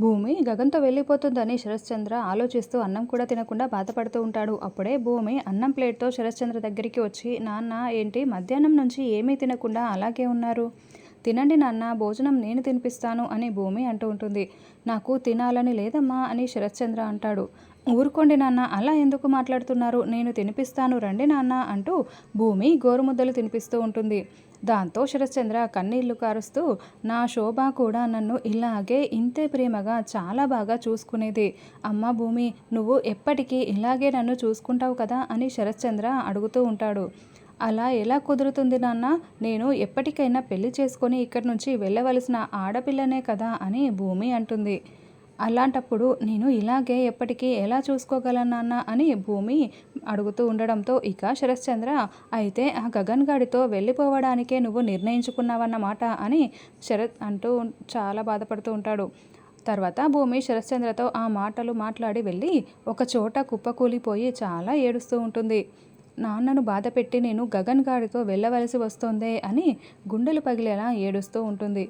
భూమి గగంతో వెళ్ళిపోతుందని శరశ్చంద్ర ఆలోచిస్తూ అన్నం కూడా తినకుండా బాధపడుతూ ఉంటాడు. అప్పుడే భూమి అన్నం ప్లేట్తో శరశ్చంద్ర దగ్గరికి వచ్చి నాన్న ఏంటి? మధ్యాహ్నం నుంచి ఏమీ తినకుండా అలాగే ఉన్నారు. తినండి నాన్న భోజనం నేను తినిపిస్తాను అని భూమి అంటూ ఉంటుంది. నాకు తినాలని లేదమ్మా అని శరత్చంద్ర అంటాడు. ఊరుకోండి నాన్న అలా ఎందుకు మాట్లాడుతున్నారు? నేను తినిపిస్తాను రండి నాన్న అంటూ భూమి గోరుముద్దలు తినిపిస్తూ ఉంటుంది. దాంతో శరత్చంద్ర కన్నీళ్ళు కారుస్తూ నా శోభ కూడా నన్ను ఇలాగే ఇంతే ప్రేమగా చాలా బాగా చూసుకునేది. అమ్మ భూమి నువ్వు ఎప్పటికీ ఇలాగే నన్ను చూసుకుంటావు కదా అని శరత్చంద్ర అడుగుతూ ఉంటాడు. అలా ఎలా కుదురుతుంది నాన్న? నేను ఎప్పటికైనా పెళ్ళి చేసుకొని ఇక్కడి నుంచి వెళ్ళవలసిన ఆడపిల్లనే కదా అని భూమి అంటుంది. అలాంటప్పుడు నేను ఇలాగే ఎప్పటికీ ఎలా చూసుకోగలను నాన్న అని భూమి అడుగుతూ ఉండడంతో ఇక శరశ్చంద్ర అయితే ఆ గగన్ గాడితో వెళ్ళిపోవడానికే నువ్వు నిర్ణయించుకున్నావన్నమాట అని శరత్ అంటూ చాలా బాధపడుతూ ఉంటాడు. తర్వాత భూమి శరశ్చంద్రతో ఆ మాటలు మాట్లాడి వెళ్ళి ఒక చోట కుప్పకూలిపోయి చాలా ఏడుస్తూ ఉంటుంది. నాన్నను బాధ పెట్టి నేను గగన్ గారితో వెళ్ళవలసి వస్తోందే అని గుండెలు పగిలేలా ఏడుస్తూ ఉంటుంది.